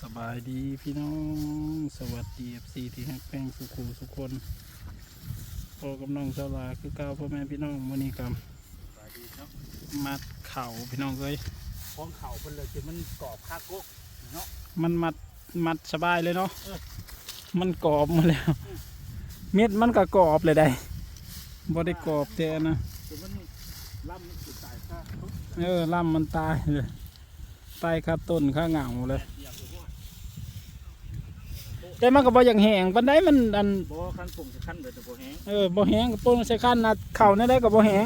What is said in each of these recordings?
สบายดีพี่น้องสวัสดีเอฟซีที่ฮักแพงสุขูสุขคนพอกับน้องเจ้าลาคือเก้าพ่อแม่พี่น้องวันนี้กับสวัสดีครับมัดเข่าพี่น้องเอ้ยพ้องเข่าเพิ่นเลยคือมันกรอบคาโกกเนาะมันมัดมัดสบายเลยเนาะเออมันกรอบมาแล้ว เม็ดมันก็กรอบเลยได้บ่ได้กรอบแต่นะคือมันล่ำมันสุดสายคาโกกเออลำมันตายเลยตายคาต้นคาเหงาเลยเดียวกับว่า แต่มันก็บ่อย่างแห้งปานใดมันอันบ่คันปุ่งจะคันเดือดบ่แห้งเออบ่แห้งก็โป่งใส่คันนะเข่าในได้ก็บ่แห้ง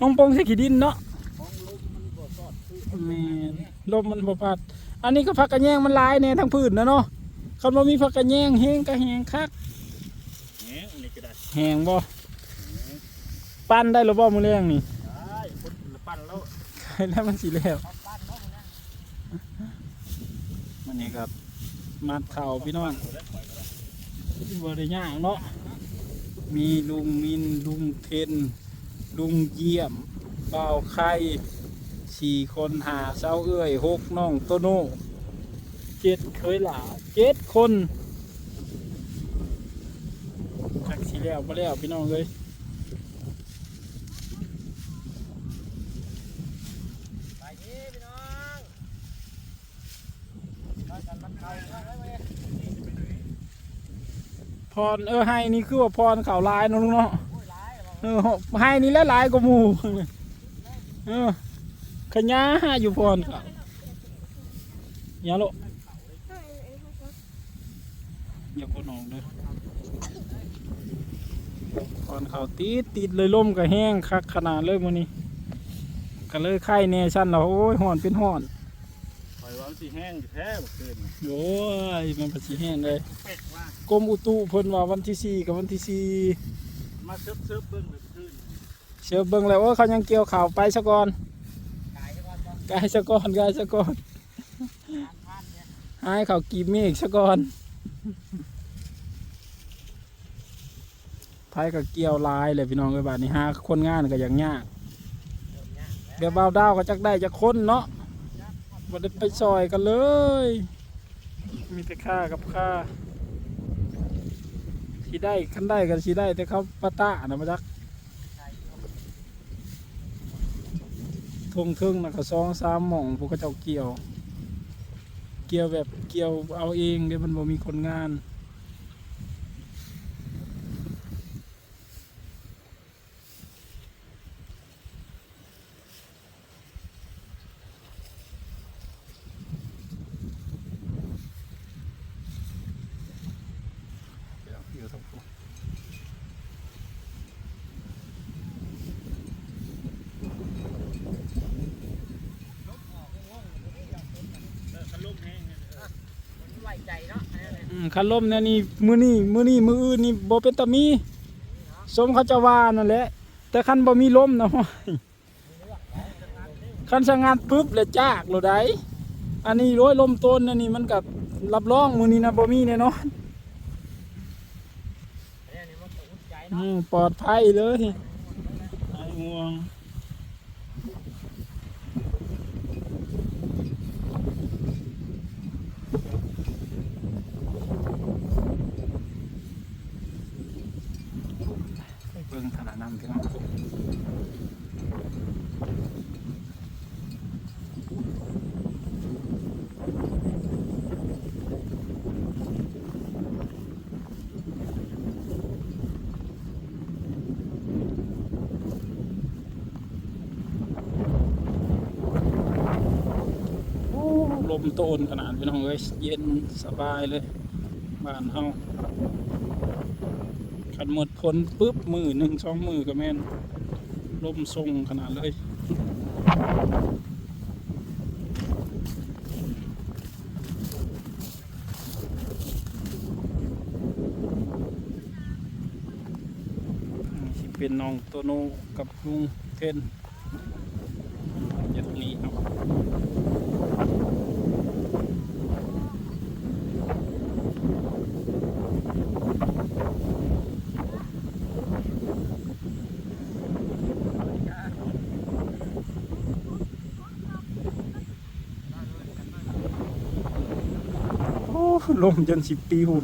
ห้องโป่งใส่ขี้ดินเนาะพ้องลมมันบ่สอดคือแม่นลมมันบ่พัด อันนี้ก็พักกระแยงมันหลายแน่ทั้งพื้นนะเนาะคันบ่มีพักกระแยงแห้งก็แห้งคักแห้งอันนี้ก็ได้แห้งบ่ปั้นได้หรือบ่มื้อแรงนี่ได้คนละปั้นแล้วใครแล้วมันสิแล้วเอาปั้นเนาะมันนะมันนี่ครับ มัดเข่าพี่น้องเอาแล้วปล่ได้ย่ากเนาะ มีลุงมินลุงเทน ลุงเยี่ยมบ่าวไข่สี่คนหาเศร้าเอื้อยหกน้องโตโน่เจ็ดเคยหล่าเจ็ดคนจักสีแล้วมาแล้วพี่น้องเลย ไปดีพี่น้องไปกันมันเข้าแล้วเว้ย พรเออให้นี่คือว่าพรข่าวลายนะลุงเนาะเออให้นี่แล้วลายกว่าหมูเออขยะอยู่พรเขาอย่าโลอย่าพนองเด้อพรเขาติดติดเลยล่มก็แห้งคักขนาดเลยมื้อนี้ก็เลยไข่แน่ชั้นเราโอ้ยห่อนเป็นห่อน ว่ามันสิแห้งอยู่แท้บ่คืนโอ้ยมันประสิแห้งเลยเป็ดว่ากรมอุตุเพิ่นว่าวันที่สี่กับวันที่สี่มาเซิร์ฟๆเบิ่งเลยคืนเชื่อเบิ่งแล้วว่าเขายังเกี่ยวข่าวไปซะก่อนขายจังหวัดบ่กายซะก่อนกายซะก่อนทานเนี่ยหายเขากีบเมฆซะก่อนไผก็เกี่ยวหลายเลยพี่น้องเอ้ยบาดนี้หาคนงานก็อย่างยากเริ่มยากแล้วเดี๋ยวบ่าวดาวก็จักได้จักคนเนาะ บ่ได้ไปซอยกันเลย มีแต่ค่ากับค่าสีได้ขันได้กันสีได้ แต่เขาปะตะนะมาจักทงทึ่งนะก็ซองสามหม่องพวกเขาเจ้าเกี่ยว เกี่ยวแบบเกี่ยวเอาเองเดี๋ยวมันบ่มีคนงาน เดี๋ยวอยู่ทางนู้น คันลมแห้งเนี่ยเออมันไหวใจเนาะอันนั้นเนี่ย อืม คันลมเนี่ยนี่มือนี่มือนี่มืออื่นนี่โบเป็นตามี สมเขาจะว่านั่นแหละ แต่คันบ่มีลมนะห้อคันสงานปุ๊บเลยจากโลดได้อันนี้ร้อยลมต้นอันนี้มันกับรับรองมือนี้นะบ่มีแน่นอนอันนี้นี่มันก็อุ่นใจอืเนาะปลอดภัยเลยไอ้ห่วงไปเบิ่งขนาดน้ำที่น้องโอ้ล มโตนขนาดพี่น้องเอ้ยเย็นสบายเลยบ้านเฮาขันหมดพ้นปุ๊บมือหนึ่งสองมือก็แม่นลมทรงขนาดเลยชิเป็นน้องโตโนกับลุงเทนอย่างนี้เนาะ ลมจนสิบปีหู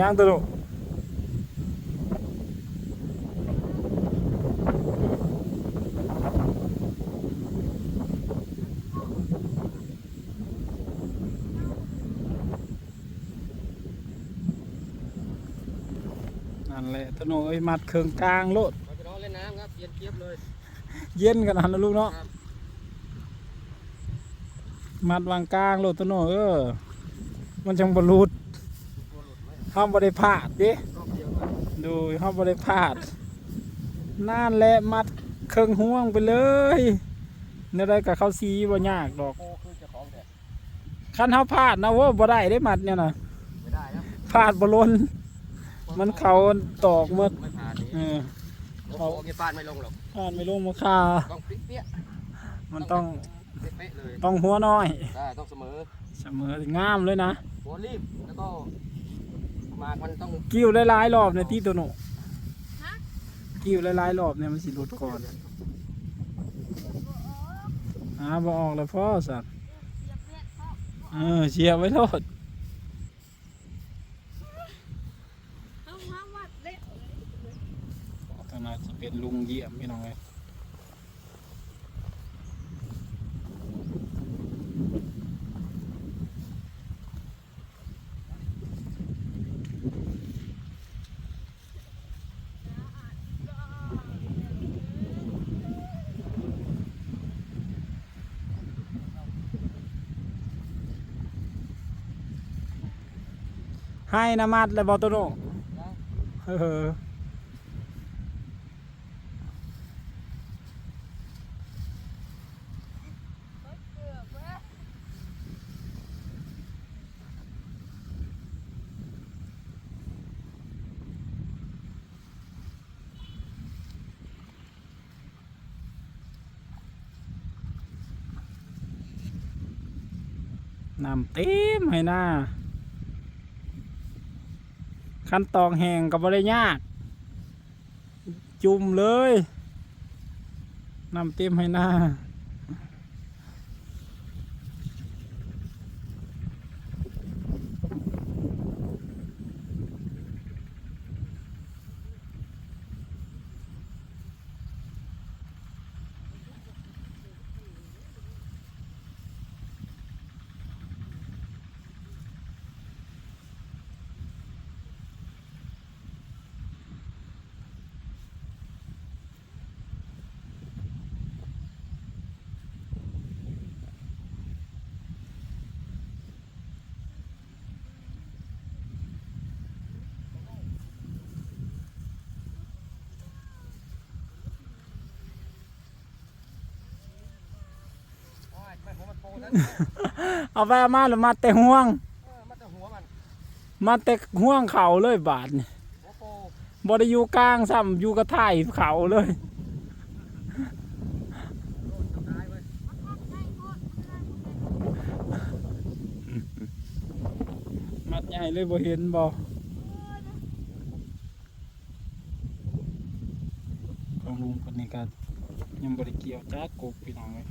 ยังตัวนั่นแหละตัวโน้เอ้มัดเครื่องกลางโลดเราจะร้องเล่นน้ำครับเย็นเจี๊ยบเลย เย็นกันนะลูกเนาะครับมัดวางกลางโลดตัวโน้เออ มันจังบรุดตัวหลุดไหมห้ามบริพลาดดิรอบเดียวก็ดูห้ามบริพลาดนั่นแหละมัดเครื่องห่วงไปเลยเนี่ยได้กับเขาซีบ่ยากดอกโอ้คือเจะของแต่คันเฮาพลาดนะเว่าบ่ได้ได้มัดเนี่ยนะไม่ได้ครับพลาดบ่ล้นมันเขาตอกหมดไม่ผ่านนี้เออโอ้โหเงี้ยฟาดไม่ลงหรอก พลาดไม่ลงมาคาต้องปิ๊กเปี้ยมันต้องเป๊ะๆเลยต้องหัวน้อย ได้ต้องเสมอ เสมองามเลยนะหัวรีบแล้วก็หมากมันต้องกิ้วหลายๆรอบในที่ตัวโน้กิ้วหลายๆรอบเนี่ยมันสิหลุดก่อนอ่าบอออกแล้วพ่อสัตว์เออเชียร์ไว้โทษ เอามาวัดเลย ตอนนั้นจะ เป็นลุงเยี่ยมพี่น้องเลยให้นามัดเลยบอตโนเออ น้ำเต็มให้หน้า ขั้นตอนแห่งกับบริยาก จุ่มเลย น้ำเต็มให้หน้า เอาไปเอามาหรือมาแต่ห่วง เออมันจะหัวมันมาแต่ห่วงเขาเลยบาทนี่หัวโปบริยูกลางซ้ำอยู่กระถ่ายเขาเลย โดนทำร้ายไว้ยมัดใหญ่เลยบ่เห็นบ่ของลุงคนนี้ก็ยังบริเกี่ยวจ้ากบพี่น้องเลย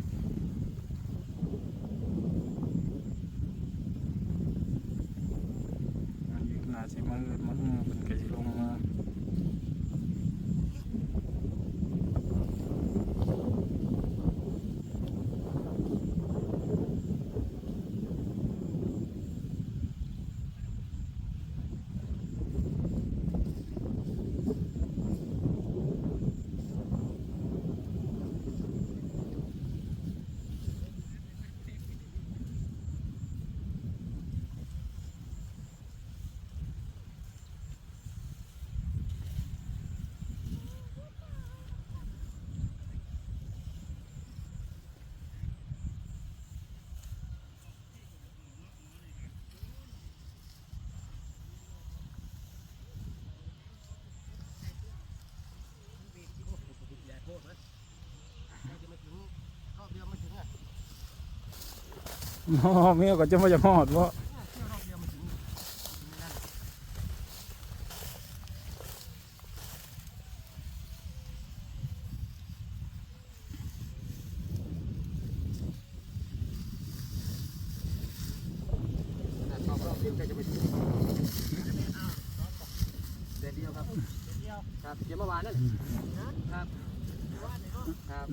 มอเมียก็จะมาจะหอดวะครับเดี๋ยวเมื่อวานนั่นครับครับ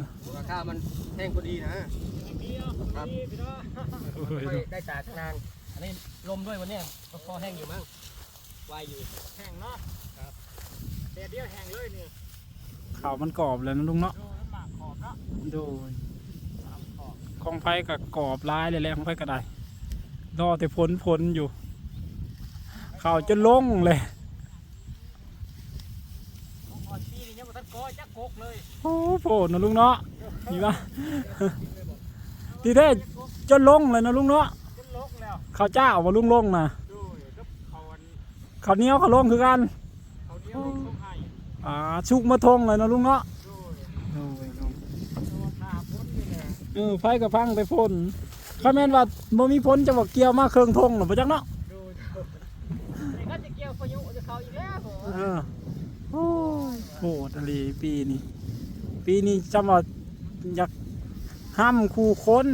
ข้ามันแห้งพอดีนะ ครับไม่ได้ตากนานอันนี้ลมด้วยวันเนี้ยก็พอแห้งอยู่มั้งวายอยู่แห้งเนาะครับแต่เดียวแห้งเลยนี่ข่าวมันกรอบเลยนะลุงเนาะดูน้ำหมากขอบเนาะโดยสามขอบของไฟกับกรอบร้ายเลยแหละของไฟก็ได้รอแต่พ้นพ้นอยู่ข่าวจะลงเลยของอ่อนปีนี่ยังบ่ทันก้อยจักกกเลยโอ้โหนะลุงเนาะนี่ปะ ทีแรกจะลงเลยนะลุงเนาะจนลกแล้วข้าวเจ้าว่าลุงลงนะดูกับเขาอันข้าวเหนียวข้าวลงคือกันเขาเดียวลงเขาให้อ่าชุกมาทงเลยนะลุงเนาะดูตัวหน้าพ้นนี่แหละเออไฟกับพังไปพ่นข้าแม่นว่าบ่มีพ้นจะบอกเกี่ยวมาเครื่องทงหรือปะจักเนาะดูดูนี่เขาจะเกี่ยวพายุจะเขาอีกแล้วโหเออโอ้ยโหดอะไรปีนี้ปีนี้จำว่าอยาก ห้ามคู่คน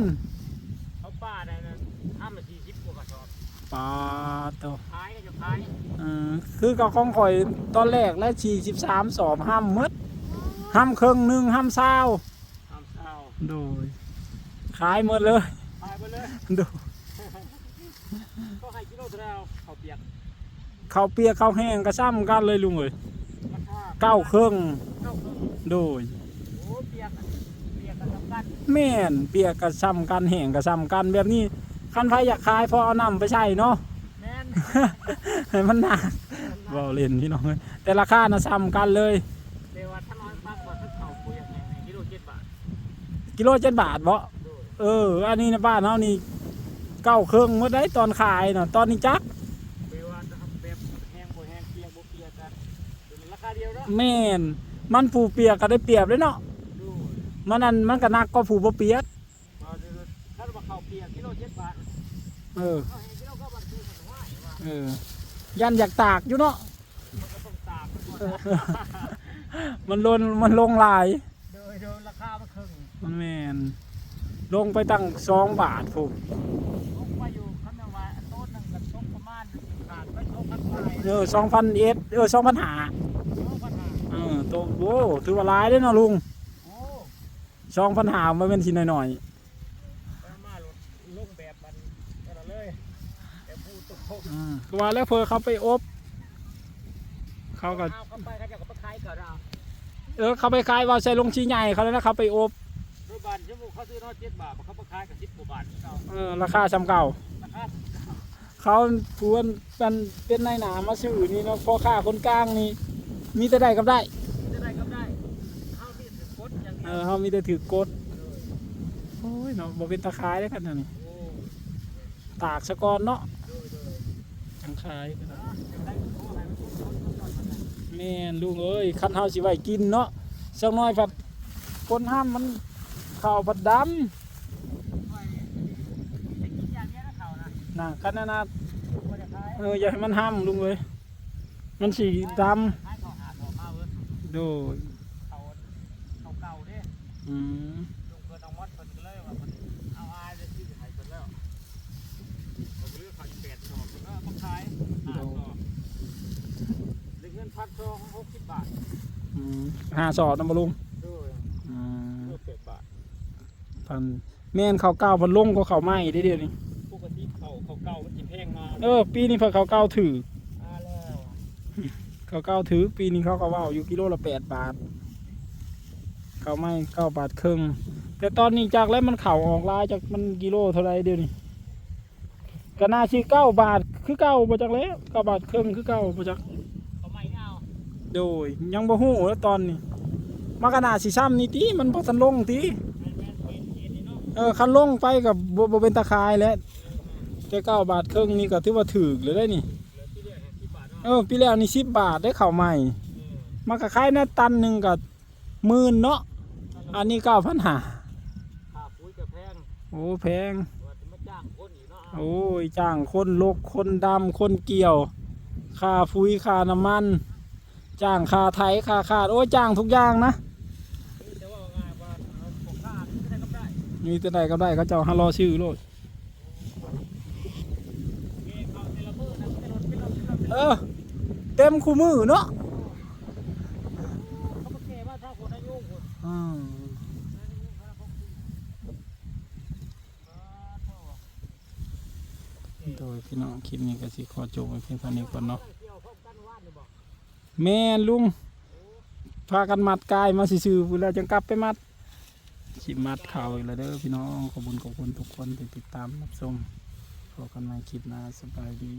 เขาป้าได้นะห้ามมาสี่สิบกว่ากระสอบปาตัวขายก็จะขายเออคือกับของข่อยตอนแรกและชีสิบสามสอบห้ามหมดห้ามเครื่องหนึ่งห้ามเศร้าห้ามเศร้าโดยขายหมดเลยขายไปเลยโดยก็ให้กิโลเท่าแล้วเขาเปียกข้าวเปียกข้าวแห้งก็ซ้ำกันเลยลุงเอ้ยราคาเก้าเครื่องเก้าเครื่องโดยโอ้เปียก แม่นเปียกก็ซ้ำกันแห้งก็ซ้ำกันแบบนี้คันไฟอยากขายพอเอาน้ำไปใช้เนาะแม่นให้มันหนักเบาเล่นพี่น้องเอ้ยแต่ราคาน่ะซ้ำกันเลยเดี๋ยวว่าถ้าน้อยมากกว่าถ้าเขาคุยอย่างไรกิโลเจ็ดบาทกิโลเจ็ดบาทบ่ดูเออ อันนี้นะบ้านเฮานี่เก้าเครื่องเมื่อได้ตอนขายน่ะตอนนี้จักเดี๋ยวว่าจะทำแบบแห้งบ่แห้งเปียกบ่เปียกกันดูในราคาเดียวเนาะแม่นมันผูเปียกก็ได้เปรียบเลยเนาะดู มันนั่นมันก็หนักก็ผูบ่เปียกมาดูถ้าว่าเขาเปียกกิโลเจ็ดบาทเออเขาแห้งกิโลก็บาทคือมันว่าว่าเออยันอยากตากอยู่เนาะมันก็ต้องตากมันก่อนมันลนมันลงหลายโดยโดยราคามันครึ่งมันแม่นลงไปตั้งสองบาทผูกลงไปอยู่คันว่าโต๊ะนึงกับโต๊ะประมาณขาดไปโต๊ะพันไปเออสองพันเอ็ดเออสองพันหาโต๊ะพันห้าเออตัวโอ้ถือว่าหลายเด้อเนาะลุงโอ้ สองพันหาไม่เป็นทีหน่อยไปมาลดลงแบบมันนั่นนะเลยแต่พูดตกๆอืมก็ว่าแล้วเพอเขาไปอบ เขาก็เอาเข้าไปเขาจะก็ไปขายกับเราเออเขาไปขายว่าใส่ลงชีใหญ่เขาแล้วนะเขาไปอบโดยบาทชั่วโมงเขาซื้อน้อยเจ็ดบาทเขาไปขายกับสิบกว่าบาทเขาเออราคาซ้ำเก่า ราคาเขาทวนเป็นเป็นนายหนามาซื้อนี่เนาะพ่อค้าคนกลางนี่มีแต่ได้กับได้ จะได้ก็ได้เข้ามีดกดอย่าง เออเขามีแต่ถือกดโอ้ยเนาะบ่เป็นตะขายได้ขนาดนี้ตากสะกอนเนาะจังขายแม่นลุงเอ้ยคันเฮาสิไว้กินเนาะสักหน่อยผัดคนห้ามมันข้าวผัดดไว้จะกินอย่างเดียวนะเขานะำน่ะคันนั้นนะไม่ได้ขาเอออย่าให้มันห้ามลุงเอ้ยมันสีดำโดย เขาเขาเก่าเด้ อืมลุงเพิ่นเอามอดเพิ่นก็เลยว่ามันเอาอายเลยที่ให้เพิ่นแล้วเขาเลือกขายแปดดอกเพิ่นก็มาขายห้าดอกได้เงินพันสองหกสิบบาทอืมหาสอดนะบ่ลุงด้วยอืมเลือกแปดบาทพันแม่นข้าวเก่าพันลงก็ข้าวไหม้ได้เดี๋ยวนี้ปกติเขาเขาเก่ามันสิแพงมาเออ ปีนี้เพิ่นข้าวเก่าถืออาแล้วข้าวเก่าถือปีนี้เขาก็ว่าอยู่กิโลละแปดบาท เข้าไม้เก้าบาทครึ่งแต่ตอนนี้จากแล้วมันเข่าออกลายจากมันกิโลเท่าไรเดี๋ยวนี้ก็น่าสิเก้าบาทคือเก้าบ่จักแล้วเก้าบาทครึ่งคือเก้าบ่จักเขาไม่เอาโดยยังบ่ฮู้แล้วตอนนี้มันก็น่าสิซ้ำนี่ติมันบ่ทันลงตีเออคันลงไปกับบ่บ่เป็นตะคายแล้วแต่เก้าบาทครึ่งนี่ก็ถือว่าถูกเลยได้นี่เอที่เหลือสิบบาทเนาะเออปีแล้วนี่10บบาทได้เข้าใหม่มันก็ขายนะตันหนึ่งก็ หมื่นเนาะอันนี้9,500ค่าปุ๋ยก็แพงโอ้แพง ว่าจะมาจ้างคนอีกเนาะโอ้ยจ้างคนลกคนดำคนเกี่ยว ค่าฟุ้ยค่าน้ำมัน จ้างค่าไถค่าขาดโอ้ยจ้างทุกอย่างนะแต่ว่าง่ายว่าเอาของค่าที่ได้ก็ได้มีแต่ใดก็ได้เขาเจ้าฮารอชื่อโลดเกเขาแต่ละมื้อนะแต่ละเป็นละเป็นละเป็นเอละอเต็มคู่มือเนาะ โดยพี่น้องคลิปนี้ก็สิขอจบไว้เพียงเท่านี้ก่อนเนาะแม่ลุงพากันมัดกายมาซื่อเวลาจังกลับไปมัดชิมัดข่าวอีกแล้วเด้อพี่น้องขอบคุณขอบคุณทุกคนที่ติดตามรับชมพบกันใหม่คลิปหน้าสบายดี